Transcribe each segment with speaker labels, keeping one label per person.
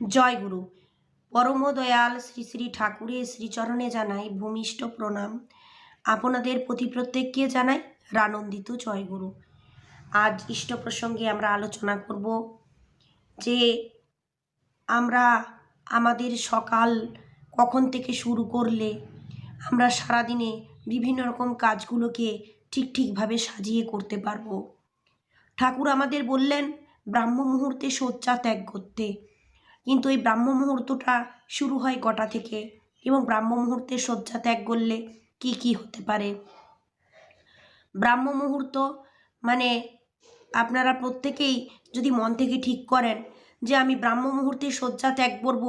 Speaker 1: জয় গুরু পরম দয়াল শ্রী শ্রী ঠাকুরের শ্রীচরণে জানাই ভূমিষ্ঠ প্রণাম। আপনাদের প্রতি প্রত্যেককে জানাই রানন্দিত জয় গুরু আজ ইষ্ট প্রসঙ্গে আমরা আলোচনা করব যে আমরা আমাদের সকাল কখন থেকে শুরু করলে আমরা সারাদিনে বিভিন্ন রকম কাজগুলোকে ঠিক ঠিকভাবে সাজিয়ে করতে পারব। ঠাকুর আমাদের বললেন ব্রাহ্ম মুহূর্তে শয্যা ত্যাগ করতে। কিন্তু এই ব্রাহ্ম মুহূর্তটা শুরু হয় কটা থেকে? এবং ব্রাহ্ম মুহূর্তে শয্যা ত্যাগ করলে কি কি হতে পারে? ব্রাহ্ম মুহূর্ত মানে আপনারা প্রত্যেকেই যদি মন থেকে ঠিক করেন যে আমি ব্রাহ্ম মুহূর্তে শয্যা ত্যাগ করব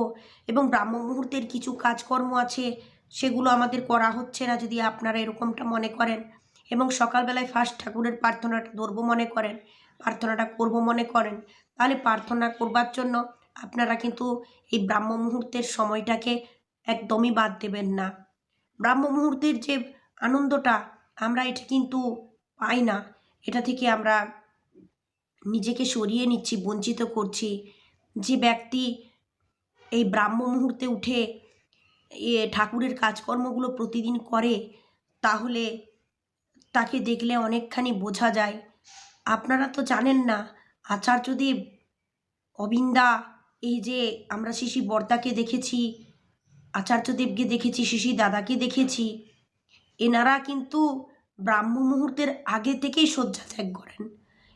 Speaker 1: এবং ব্রাহ্ম মুহূর্তের কিছু কাজকর্ম আছে, সেগুলো আমাদের করা হচ্ছে না যদি আপনারা এরকমটা মনে করেন। এবং সকালবেলায় ফার্স্ট ঠাকুরের প্রার্থনাটা ধরবো মনে করেন, প্রার্থনাটা করব মনে করেন, তাহলে প্রার্থনা করবার জন্য আপনারা কিন্তু এই ব্রাহ্ম মুহূর্তের সময়টাকে একদমই বাদ দেবেন না। ব্রাহ্ম মুহূর্তের যে আনন্দটা, আমরা এটা কিন্তু পাই না। এটা থেকে আমরা নিজেকে সরিয়ে নিচ্ছি, বঞ্চিত করছি। যে ব্যক্তি এই ব্রাহ্ম মুহূর্তে উঠে এ ঠাকুরের কাজকর্মগুলো প্রতিদিন করে, তাহলে তাকে দেখলে অনেকখানি বোঝা যায়। আপনারা তো জানেন না, আচার্যদেব অবিন্দা এই যে আমরা শিশি বর্তাকে দেখেছি আচার্যদেবকে দেখেছি, শিশি দাদাকে দেখেছি, এনারা কিন্তু ব্রাহ্ম মুহূর্তের আগে থেকেই শয্যা ত্যাগ করেন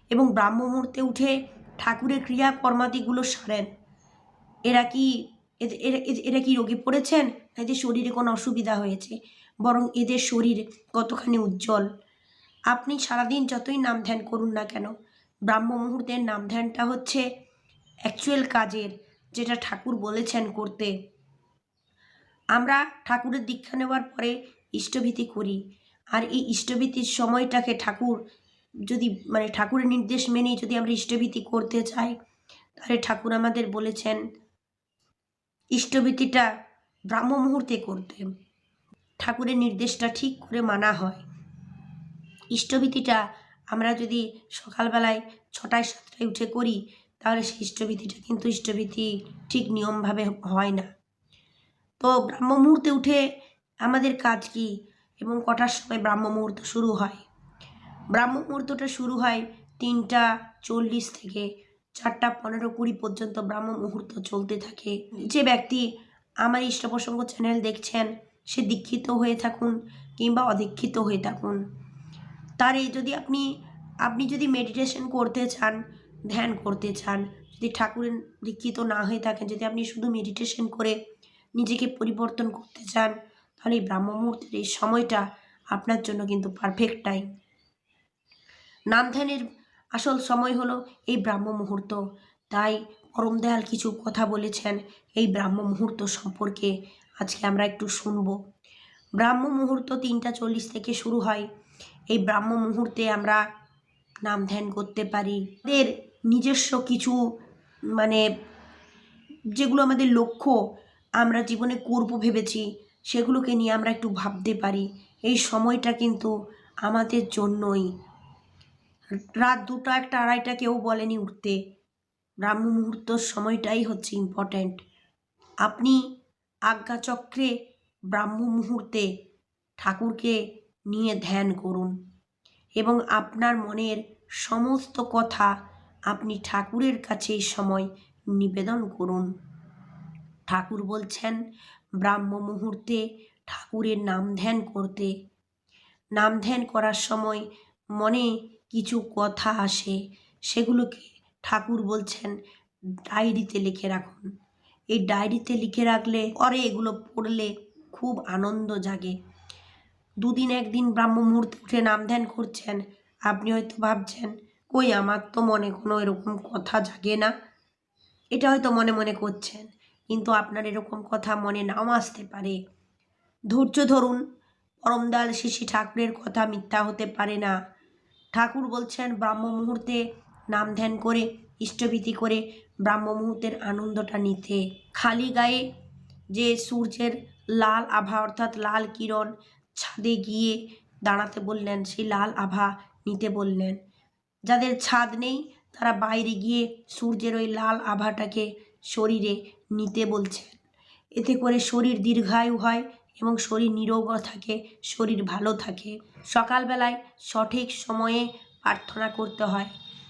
Speaker 1: এবং ব্রাহ্ম মুহূর্তে উঠে ঠাকুরের ক্রিয়াকর্মাদিগুলো সারেন। এরা কি এরা- কি রোগে পড়েছেন? এদের শরীরে কোনো অসুবিধা হয়েছে? বরং এদের শরীর কতখানি উজ্জ্বল? আপনি সারাদিন যতই নাম ধ্যান করুন না কেন, ব্রাহ্ম মুহূর্তের নাম ধ্যানটা হচ্ছে অ্যাকচুয়াল কাজের, যেটা ঠাকুর বলেছেন করতে। আমরা ঠাকুরের দীক্ষা নেওয়ার পরে ইষ্টভীতি করি। আর এই ইষ্টভীতির সময়টাকে ঠাকুর যদি মানে ঠাকুরের নির্দেশ মেনেই যদি আমরা ইষ্টভীতি করতে চাই, তাহলে ঠাকুর আমাদের বলেছেন, ইষ্টভীতিটা ব্রাহ্ম মুহূর্তে করতে। ঠাকুরের নির্দেশটা ঠিক করে মানা হয়। ইষ্টভীতিটা আমরা যদি সকালবেলায় ছটায়, সাতটায় উঠে করি তাহলে সেই ইষ্টভীতিটা কিন্তু ইষ্টভীতি ঠিক নিয়মভাবে হয় না। তো ব্রাহ্ম মুহূর্তে উঠে আমাদের কাজ কি? এবং কটার সময় ব্রাহ্ম মুহূর্ত শুরু হয়? ব্রাহ্ম মুহূর্তটা শুরু হয় তিনটা চল্লিশ থেকে চারটা পনেরো কুড়ি পর্যন্ত ব্রাহ্ম মুহূর্ত চলতে থাকে। যে ব্যক্তি আমার ইষ্টপ্রসঙ্গ চ্যানেল দেখছেন, সে দীক্ষিত হয়ে থাকুন কিংবা অদীক্ষিত হয়ে থাকুন। তার এই যদি আপনি আপনি যদি মেডিটেশন করতে চান ধ্যান করতে চান, যদি ঠাকুরের দীক্ষিত না হয়ে থাকেন, যদি আপনি শুধু মেডিটেশন করে নিজেকে পরিবর্তন করতে চান, তাহলে এই ব্রাহ্ম মুহূর্তের এই সময়টা আপনার জন্য কিন্তু পারফেক্ট টাইম নাম ধ্যানের আসল সময় হলো এই ব্রাহ্ম মুহূর্ত। তাই পরম দয়াল কিছু কথা বলেছেন এই ব্রাহ্ম মুহূর্ত সম্পর্কে। আজকে আমরা একটু শুনব। ব্রাহ্ম মুহূর্ত তিনটা চল্লিশ থেকে শুরু হয়। এই ব্রাহ্ম মুহূর্তে আমরা নাম ধ্যান করতে পারি। নিজস্ব কিছু মানে যেগুলো আমাদের লক্ষ্য আমরা জীবনে করব ভেবেছি, সেগুলোকে নিয়ে আমরা একটু ভাবতে পারি। এই সময়টা কিন্তু আমাদের জন্যই। রাত দুটা একটা আড়াইটা কেউ বলেনি উঠতে। ব্রাহ্ম মুহূর্তর সময়টাই হচ্ছে ইম্পর্ট্যান্ট আপনি আজ্ঞাচক্রে ব্রাহ্ম মুহূর্তে ঠাকুরকে নিয়ে ধ্যান করুন এবং আপনার মনের সমস্ত কথা আপনি ঠাকুরের কাছে এই সময় নিবেদন করুন। ঠাকুর বলছেন, ব্রাহ্ম মুহূর্তে ঠাকুরের নাম ধ্যান করতে। নাম ধ্যান করার সময় মনে কিছু কথা আসে, সেগুলোকে ঠাকুর বলছেন ডায়েরিতে লিখে রাখুন। এই ডায়েরিতে লিখে রাখলে পরে এগুলো পড়লে খুব আনন্দ জাগে। দুদিন একদিন ব্রাহ্ম মুহূর্তে উঠে নাম ধ্যান করছেন, আপনি হয়তো ভাবছেন কই আমার তো মনে কোনো এরকম কথা জাগে না। এটা হয়তো মনে মনে করছেন, কিন্তু আপনার এরকম কথা মনে নাও আসতে পারে। ধৈর্য ধরুন পরমদাল শিশি ঠাকুরের কথা মিথ্যা হতে পারে না। ঠাকুর বলছেন, ব্রাহ্ম মুহূর্তে নাম ধ্যান করে, ইষ্টভীতি করে ব্রাহ্ম মুহূর্তের আনন্দটা নিতে। খালি গায়ে যে সূর্যের লাল আভা, অর্থাৎ লাল কিরণ ছাদে গিয়ে দাঁড়াতে বললেন, সেই লাল আভা নিতে বললেন। যাদের ছাদ নেই, তারা বাইরে গিয়ে সূর্যের ওই লাল আভাটাকে শরীরে নিতে বলছেন। এতে করে শরীর দীর্ঘায়ু হয় এবং শরীর নিরোগ থাকে, শরীর ভালো থাকে। সকালবেলায় সঠিক সময়ে প্রার্থনা করতে হয়।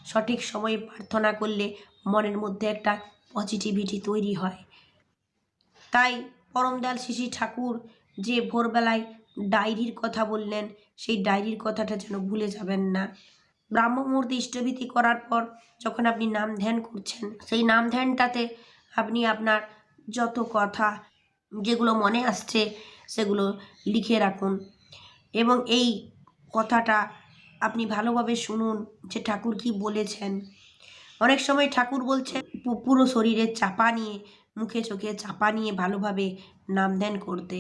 Speaker 1: সঠিক সময়ে প্রার্থনা করলে মনের মধ্যে একটা পজিটিভিটি তৈরি হয়। তাই পরমদয়াল শিশি ঠাকুর যে ভোরবেলায় ডায়েরির কথা বললেন, সেই ডায়েরির কথাটা যেন ভুলে যাবেন না। ব্রাহ্ম মুহূর্তে ইষ্টভীতি করার পর যখন আপনি নাম ধ্যান করছেন, সেই নাম ধ্যানটাতে আপনি আপনার যত কথা যেগুলো মনে আসছে সেগুলো লিখে রাখুন এবং এই কথাটা আপনি ভালোভাবে শুনুন যে ঠাকুর কি বলেছেন। অনেক সময় ঠাকুর বলছে পুরো শরীরে চাপা নিয়ে, মুখে চোখে চাপা নিয়ে ভালোভাবে নাম ধ্যান করতে।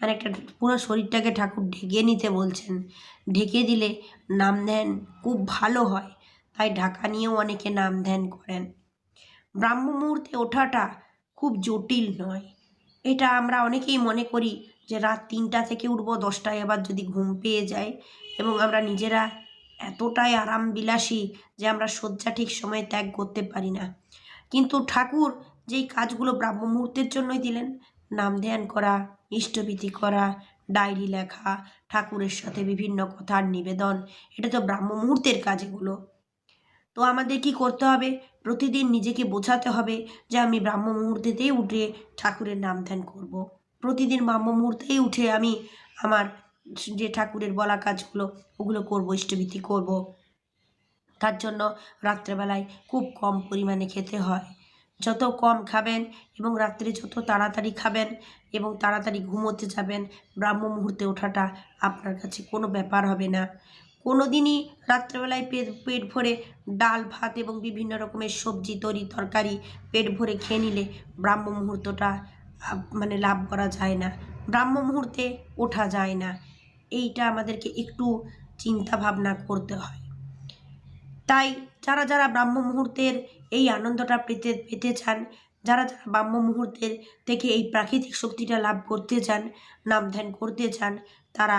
Speaker 1: মানে একটা পুরো শরীরটাকে ঠাকুর ঢেকে নিতে বলছেন। ঢেকে দিলে নাম ধ্যান খুব ভালো হয়, তাই ঢাকা নিয়েও অনেকে নাম ধ্যান করেন। ব্রাহ্ম মুহূর্তে ওঠাটা খুব জটিল নয়। এটা আমরা অনেকেই মনে করি যে রাত তিনটা থেকে উঠবো, দশটায় আবার যদি ঘুম পেয়ে যায় এবং আমরা নিজেরা এতটাই আরাম বিলাসী যে আমরা শয্যা ঠিক সময়ে ত্যাগ করতে পারি না। কিন্তু ঠাকুর যেই কাজগুলো ব্রাহ্ম মুহূর্তের জন্যই দিলেন নাম ধ্যান করা, ইষ্টভীতি করা, ডায়েরি লেখা, ঠাকুরের সাথে বিভিন্ন কথার নিবেদন এটা তো ব্রাহ্ম মুহূর্তের কাজ এগুলো তো আমাদের কি করতে হবে প্রতিদিন নিজেকে বোঝাতে হবে যে আমি ব্রাহ্ম মুহূর্তেতেই উঠে ঠাকুরের নাম ধ্যান করব। প্রতিদিন ব্রাহ্ম মুহূর্তেই উঠে আমি আমার যে ঠাকুরের বলা কাজগুলো, ওগুলো করব, ইষ্টভীতি করব। তার জন্য রাত্রেবেলায় খুব কম পরিমাণে খেতে হয় যত কম খাবেন এবং রাত্রে যত তাড়াতাড়ি খাবেন এবং তাড়াতাড়ি ঘুমোতে যাবেন, ব্রাহ্ম মুহূর্তে ওঠাটা আপনার কাছে কোনো ব্যাপার হবে না। কোনো দিনই রাত্রেবেলায় পেট পেট ভরে ডাল, ভাত এবং বিভিন্ন রকমের সবজি, তরি, তরকারি পেট ভরে খেয়ে নিলে ব্রাহ্ম মুহূর্তটা মানে লাভ করা যায় না। ব্রাহ্ম মুহূর্তে ওঠা যায় না। এইটা আমাদেরকে একটু চিন্তা ভাবনা করতে হয়। তাই যারা যারা ব্রাহ্ম মুহূর্তের এই আনন্দটা পেতে পেতে চান। যারা যারা ব্রাহ্ম মুহূর্তের থেকে এই প্রাকৃতিক শক্তিটা লাভ করতে চান, নাম ধ্যান করতে চান, তারা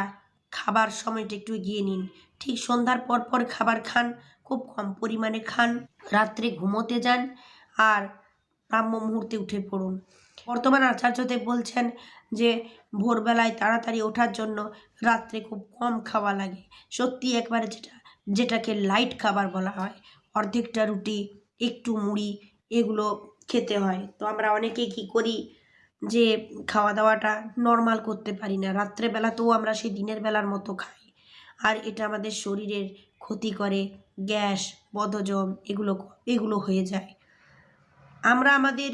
Speaker 1: খাবার সময়টা একটু এগিয়ে নিন। ঠিক সন্ধ্যার পর পর খাবার খান, খুব কম পরিমাণে খান, রাত্রে ঘুমোতে যান আর ব্রাহ্ম মুহূর্তে উঠে পড়ুন। বর্তমান আচার্যদেব বলছেন যে, ভোরবেলায় তাড়াতাড়ি ওঠার জন্য রাত্রে খুব কম খাওয়া লাগে। সত্যি একবারে যেটা, যেটাকে লাইট খাবার বলা হয়, অর্ধেকটা রুটি একটু মুড়ি এগুলো খেতে হয়। তো আমরা অনেকেই কী করি যে খাওয়া দাওয়াটা নর্মাল করতে পারি না। রাত্রেবেলাতেও আমরা সেই দিনের বেলার মতো খাই। আর এটা আমাদের শরীরের ক্ষতি করে, গ্যাস বদজম এগুলো এগুলো হয়ে যায়। আমরা আমাদের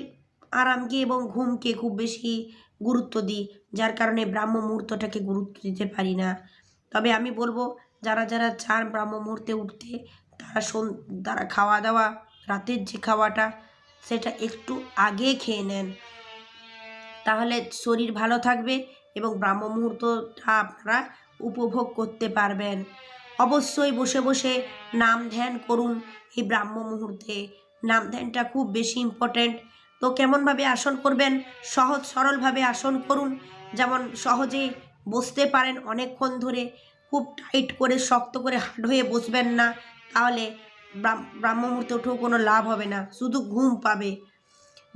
Speaker 1: আরামকে এবং ঘুমকে খুব বেশি গুরুত্ব দিই, যার কারণে ব্রাহ্ম মুহূর্তটাকে গুরুত্ব দিতে পারি না। তবে আমি বলব, যারা যারা চান ব্রাহ্ম মুহূর্তে উঠতে, তারা তারা খাওয়া দাওয়া রাতের যে খাওয়াটা, সেটা একটু আগে খেয়ে নেন। তাহলে শরীর ভালো থাকবে এবং ব্রাহ্ম মুহূর্তটা আপনারা উপভোগ করতে পারবেন। অবশ্যই বসে বসে নাম ধ্যান করুন এই ব্রাহ্ম মুহূর্তে নাম ধ্যানটা খুব বেশি ইম্পর্ট্যান্ট তো কেমনভাবে আসন করবেন? সহজ সরলভাবে আসন করুন। যেমন সহজে বসতে পারেন অনেকক্ষণ ধরে। খুব টাইট করে, শক্ত করে হার্ড হয়ে বসবেন না। তাহলে ব্রাহ্ম ব্রাহ্ম মুহূর্তে উঠেও কোনো লাভ হবে না, শুধু ঘুম পাবে।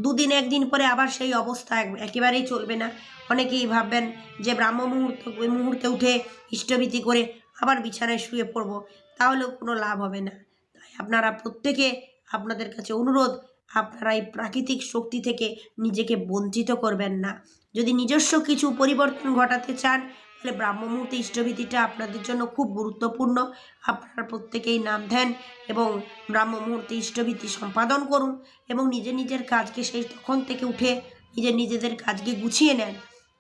Speaker 1: দুদিন একদিন পরে আবার সেই অবস্থা এক- একেবারেই চলবে না। অনেকেই ভাববেন যে ব্রাহ্ম মুহূর্ত মুহূর্তে উঠে ইষ্টভীতি করে আবার বিছানায় শুয়ে পড়ব, তাহলেও কোনো লাভ হবে না। তাই আপনারা প্রত্যেকে আপনাদের কাছে অনুরোধ, আপনারা এই প্রাকৃতিক শক্তি থেকে নিজেকে বঞ্চিত করবেন না। যদি নিজস্ব কিছু পরিবর্তন ঘটাতে চান তাহলে ব্রাহ্ম মুহূর্তে ইষ্টভীতিটা আপনাদের জন্য খুব গুরুত্বপূর্ণ। আপনারা প্রত্যেকেই নাম দেন এবং ব্রাহ্ম মুহূর্তে ইষ্টভীতি সম্পাদন করুন এবং নিজের নিজের কাজকে সেই তখন থেকে উঠে নিজের নিজেদের কাজকে গুছিয়ে নেন।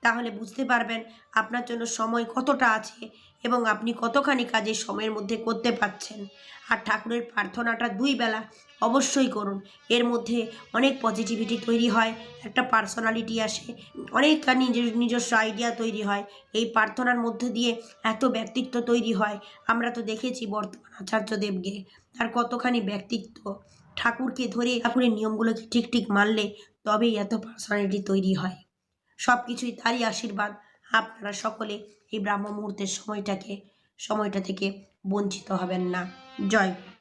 Speaker 1: তাহলে বুঝতে পারবেন আপনার জন্য সময় কতটা আছে এবং আপনি কতখানি কাজে সময়ের মধ্যে করতে পারছেন। আর ঠাকুরের প্রার্থনাটা দুই বেলা অবশ্যই করুন। এর মধ্যে অনেক পজিটিভিটি তৈরি হয়, একটা পার্সোনালিটি আসে অনেক নিজের নিজস্ব আইডিয়া তৈরি হয়। এই প্রার্থনার মধ্যে দিয়ে এত ব্যক্তিত্ব তৈরি হয়। আমরা তো দেখেছি বর্তমান আচার্যদেবকে তার কতখানি ব্যক্তিত্ব। ঠাকুরকে ধরে ঠাকুরের নিয়মগুলোকে ঠিক ঠিক মানলে তবেই এত পার্সোনালিটি তৈরি হয়। সব কিছুই তারই আশীর্বাদ আপনারা সকলে এই ব্রাহ্ম মুহূর্তের সময়টাকে, সময়টা থেকে বঞ্চিত হবেন না জয়।